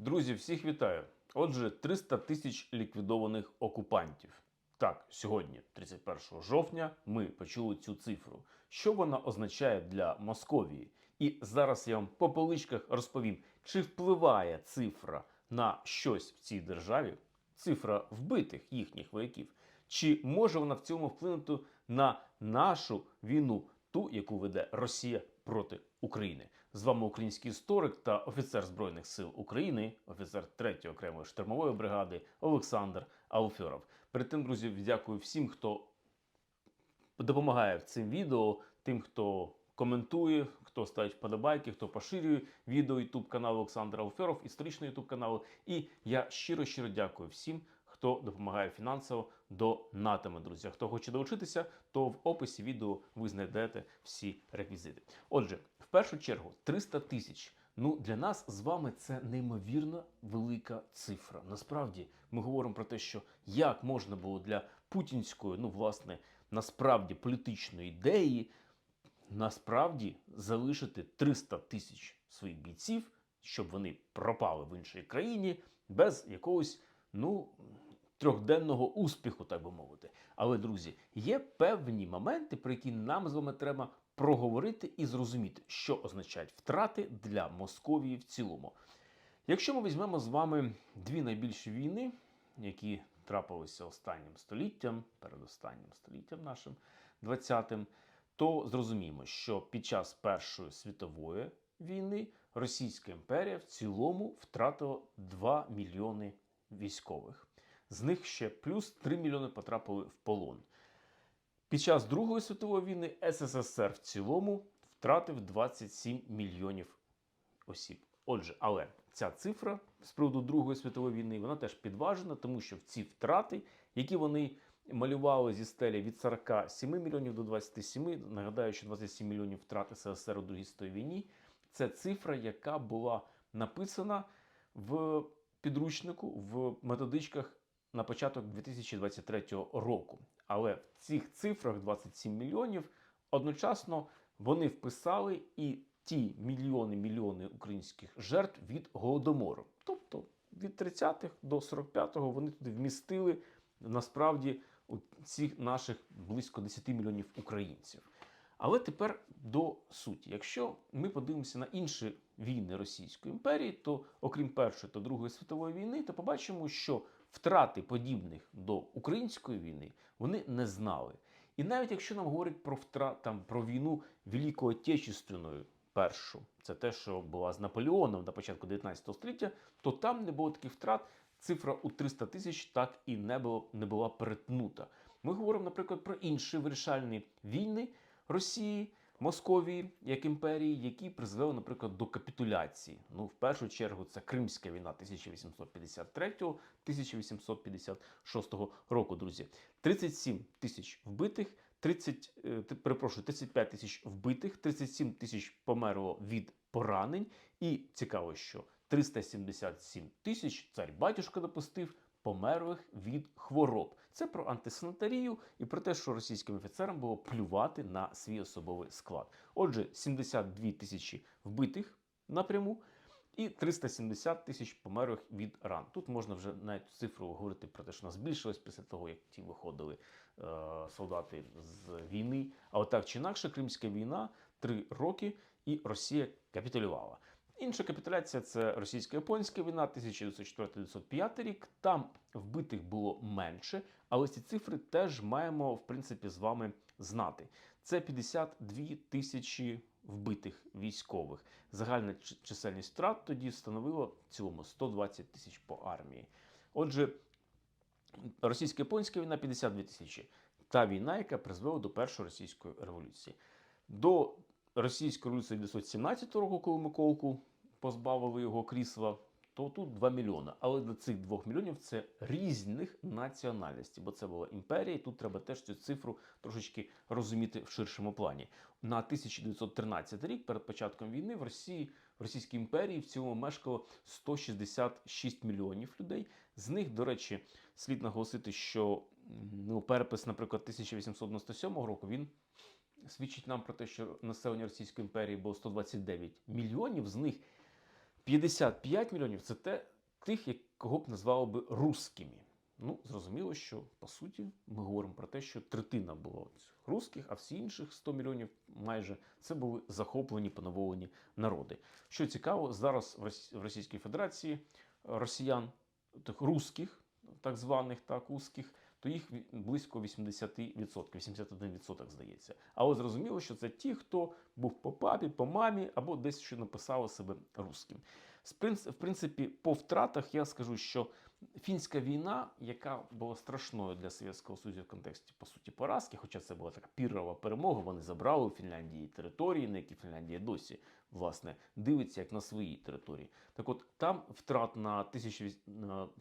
Друзі, всіх вітаю. Отже, 300 тисяч ліквідованих окупантів. Так, сьогодні, 31 жовтня, ми почули цю цифру. Що вона означає для Московії? І зараз я вам по поличках розповім, чи впливає цифра на щось в цій державі, цифра вбитих їхніх вояків, чи може вона в цьому вплинути на нашу війну, ту, яку веде Росія проти України. З вами український історик та офіцер Збройних сил України, офіцер 3-ї окремої штурмової бригади Олександр Алфьоров. Перед тим, друзі, дякую всім, хто допомагає в цим відео, тим, хто коментує, хто ставить вподобайки, хто поширює відео YouTube каналу Олександр Алферов, історичного YouTube каналу. І я щиро щиро дякую всім, хто допомагає фінансово донатами, друзі. Хто хоче долучитися, то в описі відео ви знайдете всі реквізити. Отже, в першу чергу 300 тисяч. Ну, для нас з вами це неймовірно велика цифра. Насправді ми говоримо про те, що як можна було для путінської, ну власне, насправді політичної ідеї насправді залишити 300 тисяч своїх бійців, щоб вони пропали в іншій країні без якогось, ну. Трьохденного успіху, так би мовити. Але, друзі, є певні моменти, про які нам з вами треба проговорити і зрозуміти, що означають втрати для Московії в цілому. Якщо ми візьмемо з вами дві найбільші війни, які трапилися останнім століттям, передостаннім століттям нашим 20-м, то зрозуміємо, що під час Першої світової війни Російська імперія в цілому втратила 2 мільйони військових. З них ще плюс 3 мільйони потрапили в полон. Під час Другої світової війни СССР в цілому втратив 27 мільйонів осіб. Отже, але ця цифра з приводу Другої світової війни вона теж підважена, тому що в ці втрати, які вони малювали зі стелі від 47 мільйонів до 27, нагадаю, що 27 мільйонів втрат СССР у Другій світовій війні, це цифра, яка була написана в підручнику в методичках на початок 2023 року. Але в цих цифрах 27 мільйонів одночасно вони вписали і ті мільйони мільйони українських жертв від голодомору. Тобто від 30-х до 45-го вони туди вмістили насправді цих наших близько 10 мільйонів українців. Але тепер до суті. Якщо ми подивимося на інші війни Російської імперії, то окрім Першої та Другої світової війни, то побачимо, що втрати подібних до української війни вони не знали. І навіть якщо нам говорять про втрат про війну Великої Отечественної першу, це те, що була з Наполеоном на початку 19 століття, то там не було таких втрат. Цифра у 300 тисяч так і не було не була перетнута. Ми говоримо, наприклад, про інші вирішальні війни Росії, Московії як імперії, які призвели, наприклад, до капітуляції. Ну, в першу чергу, це Кримська війна 1853-1856 року, друзі. 37 тисяч вбитих, 30, е, перепрошую, 35 тисяч вбитих, 37 тисяч померло від поранень. І цікаво, що 377 тисяч цар батюшка допустив померлих від хвороб. Це про антисанітарію і про те, що російським офіцерам було плювати на свій особовий склад. Отже, 72 тисячі вбитих напряму. І 370 тисяч померлих від ран. Тут можна вже навіть цифру говорити про те, що вона збільшилась після того, як ті виходили е, солдати з війни. А отак чи інакше, Кримська війна три роки, і Росія капітулювала. Інша капітуляція це російсько-японська війна 1904-1905 рік. Там вбитих було менше, але ці цифри теж маємо в принципі з вами знати. Це 52 тисячі вбитих військових. Загальна чисельність втрат тоді становила в цілому 120 тисяч по армії. Отже, російсько-японська війна 52 тисячі. Та війна, яка призвела до першої російської революції. До російської революції 1917 року, коли Миколку позбавили його крісла, то тут 2 мільйони. Але до цих 2 мільйонів це різних національностей, бо це була імперія, і тут треба теж цю цифру трошечки розуміти в ширшому плані. На 1913 рік, перед початком війни, в Росії, в Російській імперії в цілому мешкало 166 мільйонів людей. З них, до речі, слід наголосити, що ну, перепис, наприклад, 1897 року він свідчить нам про те, що населення Російської імперії було 129 мільйонів, з них 55 мільйонів це те, тих, як- кого б назвали би русскими. Ну, зрозуміло, що по суті ми говоримо про те, що третина цих русських, а всі інших 100 мільйонів майже це були захоплені, поневолені народи. Що цікаво, зараз в Рос- в Російській Федерації росіян, тих русських, так званих так, узких, то їх близько 80%, 81% здається. Але зрозуміло, що це ті, хто був по папі, по мамі або десь що написали себе русським. В принципі, по втратах я скажу, що фінська війна, яка була страшною для Совєтського Союзу в контексті по суті поразки, хоча це була така піррова перемога, вони забрали у Фінляндії території, на які Фінляндія досі власне дивиться як на своїй території. Так от там втрат на тисячі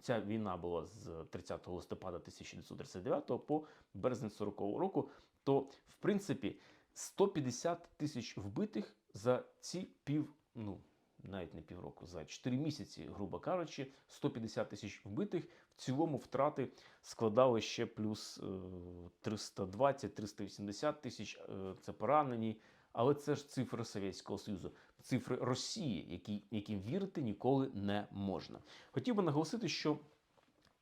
ця війна була з 30 листопада 1939 по березень 40 року. То в принципі 150 тисяч вбитих за ці пів, ну навіть не півроку, за 4 місяці, грубо кажучи, 150 тисяч вбитих. В цілому втрати складали ще плюс е, 320-380 тисяч. е, Це поранені. Але це ж цифри Совєтського Союзу, цифри Росії, які, яким вірити ніколи не можна. Хотів би наголосити, що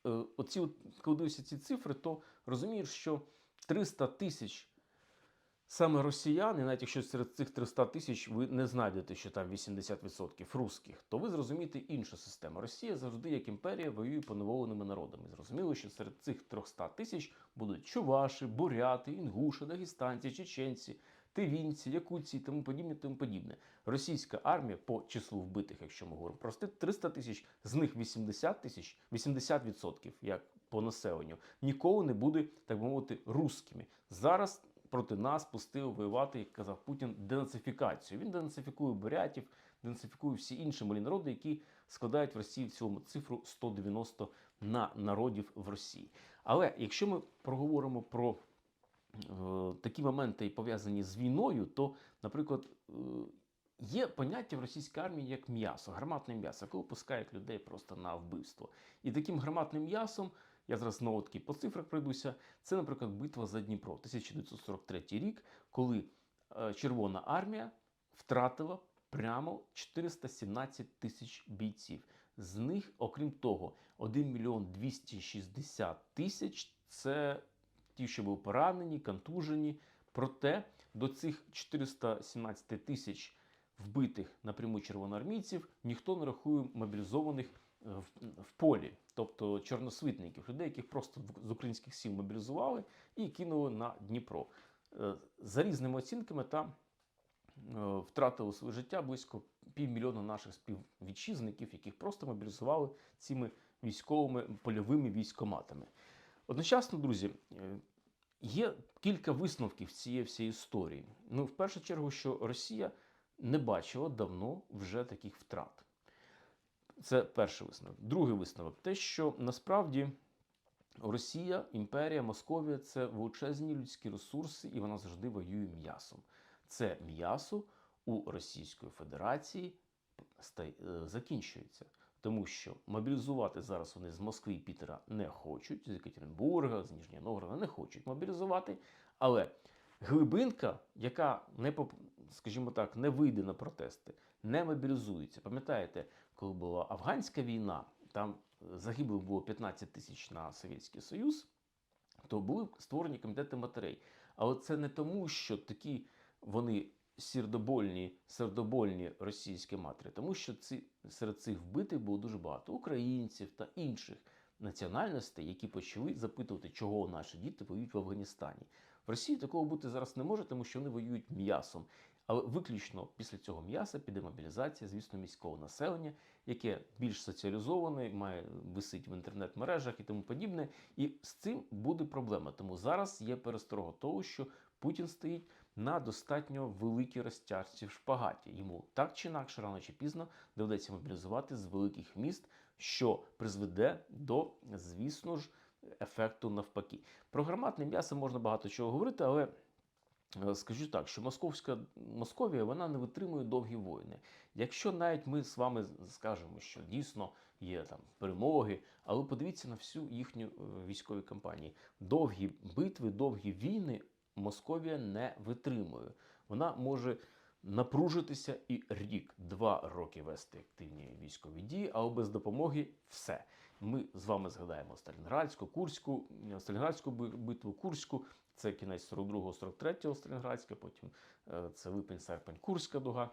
е, оці, коли дивишся ці цифри, то розумієш, що 300 тисяч саме росіян, і навіть якщо серед цих 300 тисяч ви не знайдете, що там 80% русських, то ви зрозумієте іншу систему. Росія завжди, як імперія, воює поневоленими народами. Зрозуміло, що серед цих 300 тисяч будуть чуваші, буряти, інгуші, дагестанці, чеченці, тивінці, якутці і тому подібне, тому подібне. Російська армія по числу вбитих, якщо ми говоримо про 300 тисяч, з них 80 тисяч, 80% як по населенню, ніколи не буде, так би мовити, русскими. Зараз проти нас пустили воювати, як казав Путін, денацифікацію. Він денацифікує бурятів, денацифікує всі інші малі народи, які складають в Росії в цілому цифру 190 на народів в Росії. Але якщо ми проговоримо про е, такі моменти, пов'язані з війною, то, наприклад, е, є поняття в російській армії як м'ясо, гарматне м'ясо, коли пускають людей просто на вбивство. І таким гарматним м'ясом, я зараз знову таки по цифрах пройдуся, це, наприклад, битва за Дніпро, 1943 рік, коли е, Червона армія втратила прямо 417 тисяч бійців. З них, окрім того, 1 мільйон 260 тисяч це ті, що були поранені, контужені. Проте до цих 417 тисяч вбитих напряму червоноармійців ніхто не рахує мобілізованих в, в полі, тобто чорносвітників, людей, яких просто з українських сіл мобілізували і кинули на Дніпро. Е, За різними оцінками, там е, втратили своє життя близько півмільйона наших співвітчизників, яких просто мобілізували цими військовими польовими військоматами. Одночасно, друзі, е, є кілька висновків цієї всієї історії. Ну, в першу чергу, що Росія не бачила давно вже таких втрат. Це перший висновок. Другий висновок те, що насправді Росія, імперія, Московія це величезні людські ресурси, і вона завжди воює м'ясом. Це м'ясо у Російської Федерації е, закінчується. Тому що мобілізувати зараз вони з Москви і Пітера не хочуть, з Екатеринбурга, з Ніжнього Новгорода не хочуть мобілізувати. Але глибинка, яка не скажімо так, не вийде на протести, не мобілізується. Пам'ятаєте, коли була афганська війна, там загиблих було 15 тисяч на Совєтський Союз, то були створені комітети матерей. Але це не тому, що такі вони сірдобольні, сердобольні російські матері, тому що ці, серед цих вбитих було дуже багато українців та інших національностей, які почали запитувати, чого наші діти воюють в Афганістані. В Росії такого бути зараз не може, тому що вони воюють м'ясом. Але виключно після цього м'яса піде мобілізація, звісно, міського населення, яке більш соціалізоване, має висить в інтернет-мережах і тому подібне. І з цим буде проблема. Тому зараз є пересторога того, що Путін стоїть на достатньо великій розтяжці в шпагаті. Йому так чи інакше, рано чи пізно доведеться мобілізувати з великих міст, що призведе до, звісно ж, ефекту навпаки. Про гарматне м'ясо можна багато чого говорити, але Скажу так, що Московська Московія вона не витримує довгі воїни. Якщо навіть ми з вами скажемо, що дійсно є там перемоги, але подивіться на всю їхню е, військові кампанії. Довгі битви, довгі війни Московія не витримує. Вона може напружитися і рік, два роки вести активні військові дії, але без допомоги все. Ми з вами згадаємо Сталінградську, Курську, Сталінградську би- битву, Курську. Це кінець 42-43 Сталінградська, потім е, це липень, серпень, Курська дуга.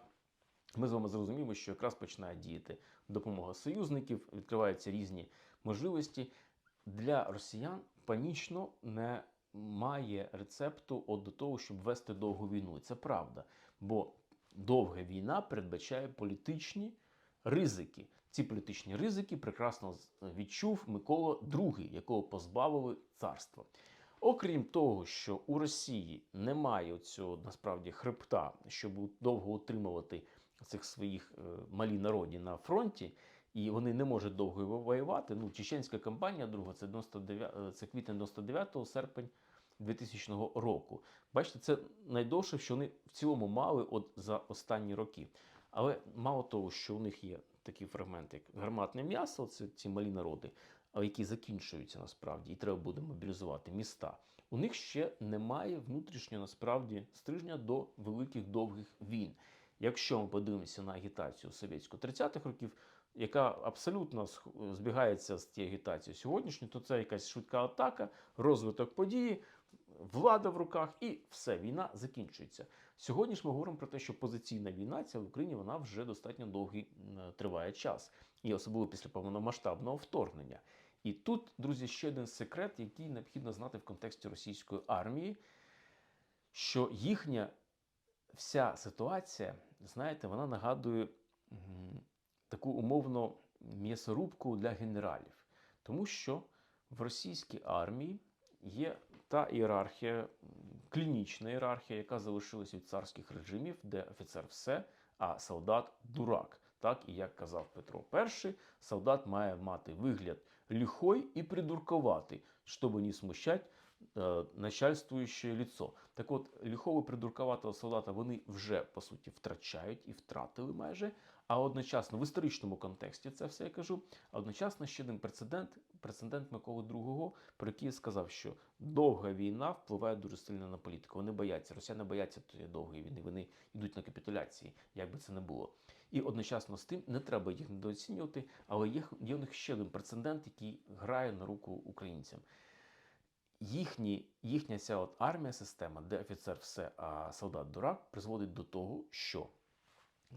Ми з вами зрозуміємо, що якраз починає діяти допомога союзників, відкриваються різні можливості. Для росіян панічно не має рецепту от до того, щоб вести довгу війну. Це правда. Бо довга війна передбачає політичні ризики. Ці політичні ризики прекрасно відчув Микола II, якого позбавили царства. Окрім того, що у Росії немає цього насправді хребта, щоб довго утримувати цих своїх е, малі народі на фронті, і вони не можуть довго воювати. Ну, чеченська кампанія друга це 99, е, це квітень 99 серпень 2000 року. Бачите, це найдовше, що вони в цілому мали от за останні роки. Але мало того, що у них є такі фрагменти, як гарматне м'ясо, це ці малі народи, які закінчуються насправді, і треба буде мобілізувати міста. У них ще немає внутрішнього насправді стрижня до великих довгих війн. Якщо ми подивимося на агітацію совєтську 30-х років, яка абсолютно збігається з тією агітацією сьогоднішньою, то це якась швидка атака, розвиток події, влада в руках і все, війна закінчується. Сьогодні ж ми говоримо про те, що позиційна війна ця в Україні вона вже достатньо довгий триває час, і особливо після повномасштабного вторгнення. І тут, друзі, ще один секрет, який необхідно знати в контексті російської армії, що їхня вся ситуація, знаєте, вона нагадує таку умовно м'ясорубку для генералів. Тому що в російській армії є та ієрархія, клінічна ієрархія, яка залишилась від царських режимів, де офіцер все, а солдат дурак. Так і як казав Петро І, солдат має мати вигляд лихой і придурковатий, щоб не смущать е, начальствуюче лицо. Так от, лихого придурковатого солдата вони вже по суті втрачають і втратили майже. А одночасно в історичному контексті це все я кажу. А одночасно ще один прецедент, прецедент Миколи II, про який сказав, що довга війна впливає дуже сильно на політику. Вони бояться, росіяни бояться тієї довгої війни. Вони йдуть на капітуляції, як би це не було. І одночасно з тим не треба їх недооцінювати, але є, є у них ще один прецедент, який грає на руку українцям. Їхні, їхня ця от армія система, де офіцер все, а солдат дурак, призводить до того, що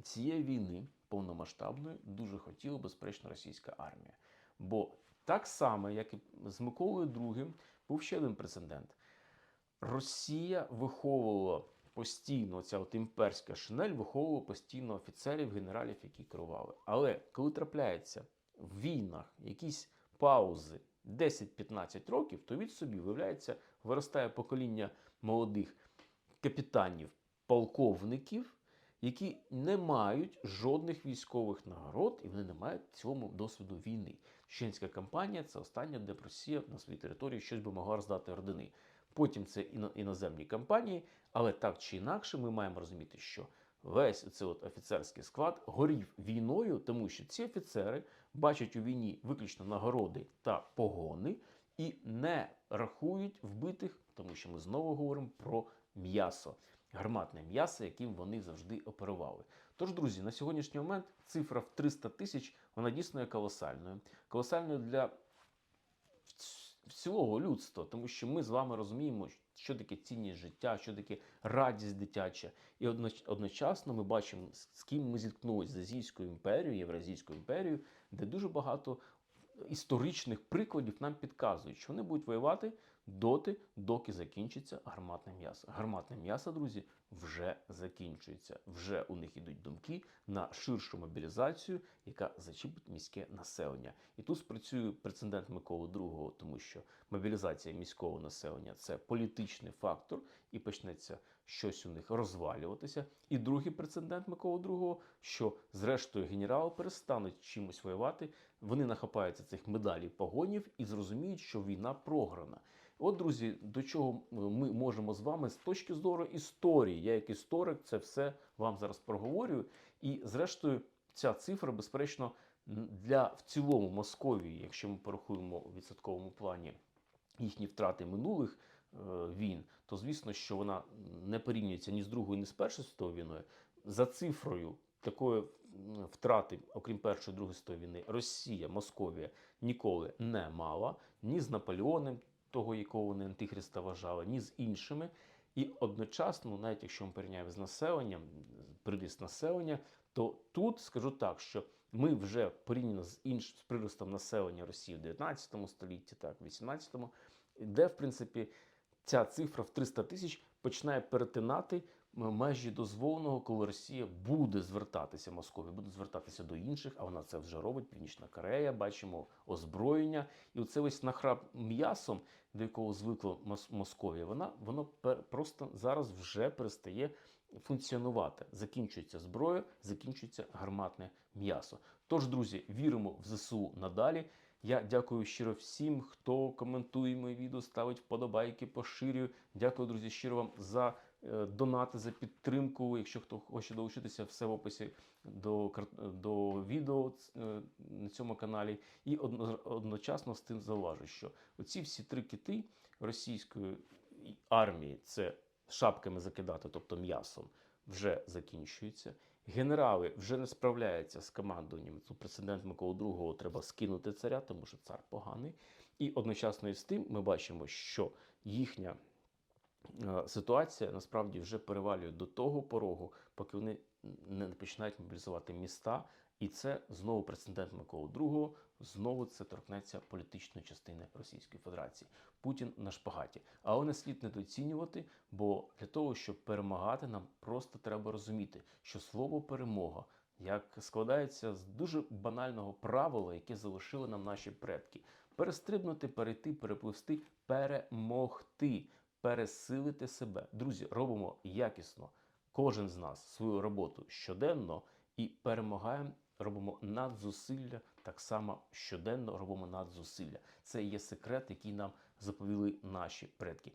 цієї війни повномасштабної дуже хотіла безперечно російська армія. Бо так само, як і з Миколою II, був ще один прецедент. Росія виховувала постійно, ця от імперська шинель виховувала постійно офіцерів, генералів, які керували. Але коли трапляється в війнах якісь паузи 10-15 років, то від собі, виявляється, виростає покоління молодих капітанів, полковників, які не мають жодних військових нагород і вони не мають в цілому досвіду війни. Чеченська кампанія це остання, де Росія на своїй території щось би могла роздати ордени. Потім це іно- іноземні кампанії, але так чи інакше ми маємо розуміти, що весь цей от офіцерський склад горів війною, тому що ці офіцери бачать у війні виключно нагороди та погони і не рахують вбитих, тому що ми знову говоримо про м'ясо, гарматне м'ясо, яким вони завжди оперували. Тож, друзі, на сьогоднішній момент цифра в 300 тисяч вона дійсно є колосальною. Колосальною для в- в людства, тому що ми з вами розуміємо, що таке цінність життя, що таке радість дитяча. І одночасно ми бачимо, з ким ми зіткнулися з Азійською імперією, Євразійською імперією, де дуже багато історичних прикладів нам підказують, що вони будуть воювати доти, доки закінчиться гарматне м'ясо. Гарматне м'ясо, друзі, вже закінчується. Вже у них ідуть думки на ширшу мобілізацію, яка зачіпить міське населення. І тут спрацює прецедент Миколи II, тому що мобілізація міського населення це політичний фактор, і почнеться щось у них розвалюватися. І другий прецедент Миколи II, що зрештою генерали перестануть чимось воювати, вони нахапаються цих медалей погонів і зрозуміють, що війна програна. От, друзі, до чого ми можемо з вами з точки зору історії. Я як історик це все вам зараз проговорюю. І зрештою, ця цифра, безперечно, для в цілому Московії, якщо ми порахуємо у відсотковому плані їхні втрати минулих е, війн, то звісно, що вона не порівнюється ні з Другою, ні з Першою світовою війною. За цифрою такої втрати, окрім першої другої світової війни, Росія, Московія ніколи не мала ні з Наполеоном, того, якого вони антихриста вважали, ні з іншими. І одночасно, навіть якщо ми порівняємо з населенням, приріст населення, то тут скажу так, що ми вже порівняно з іншим з приростом населення Росії в 19 столітті, так, в 18-му, де в принципі ця цифра в 300 тисяч починає перетинати м- межі дозволеного, коли Росія буде звертатися Московія, буде звертатися до інших, а вона це вже робить. Північна Корея, бачимо озброєння, і оце ось нахрап м'ясом, до якого звикла Мос- Московія, вона воно просто зараз вже перестає функціонувати. Закінчується зброя, закінчується гарматне м'ясо. Тож, друзі, віримо в ЗСУ надалі. Я дякую щиро всім, хто коментує мої відео, ставить вподобайки, поширює. Дякую, друзі, щиро вам за е, донати, за підтримку. Якщо хто хоче долучитися, все в описі до, до відео е, на цьому каналі. І одночасно з тим зауважу, що оці всі три кити російської армії це шапками закидати, тобто м'ясом, вже закінчуються. Генерали вже не справляються з командуванням. Тут прецедент Миколи II треба скинути царя, тому що цар поганий. І одночасно із тим ми бачимо, що їхня е, ситуація насправді вже перевалює до того порогу, поки вони не починають мобілізувати міста. І це знову прецедент Миколи II, знову це торкнеться політичної частини Російської Федерації. Путін на шпагаті. Але не слід недооцінювати, бо для того, щоб перемагати, нам просто треба розуміти, що слово перемога як складається з дуже банального правила, яке залишили нам наші предки: перестрибнути, перейти, перепливсти, перемогти, пересилити себе. Друзі, робимо якісно кожен з нас свою роботу щоденно і перемагаємо. Робимо надзусилля, так само щоденно робимо надзусилля. Це є секрет, який нам заповіли наші предки.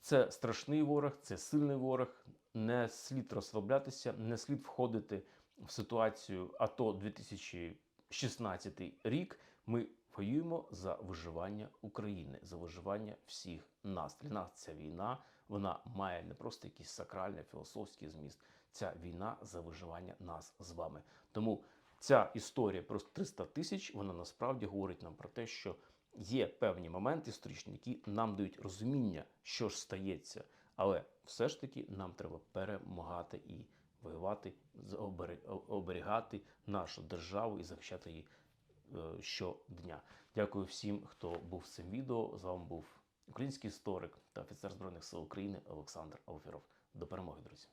Це страшний ворог, це сильний ворог. Не слід розслаблятися, не слід входити в ситуацію АТО 2016 рік. Ми воюємо за виживання України, за виживання всіх нас. Для нас ця війна вона має не просто якийсь сакральний філософський зміст. Ця війна за виживання нас з вами. Тому ця історія про 300 тисяч вона насправді говорить нам про те, що є певні моменти історичні, які нам дають розуміння, що ж стається. Але все ж таки нам треба перемагати і воювати, оберігати нашу державу і захищати її е, щодня. Дякую всім, хто був з цим відео. З вами був український історик та офіцер Збройних сил України Олександр Алфіров. До перемоги, друзі!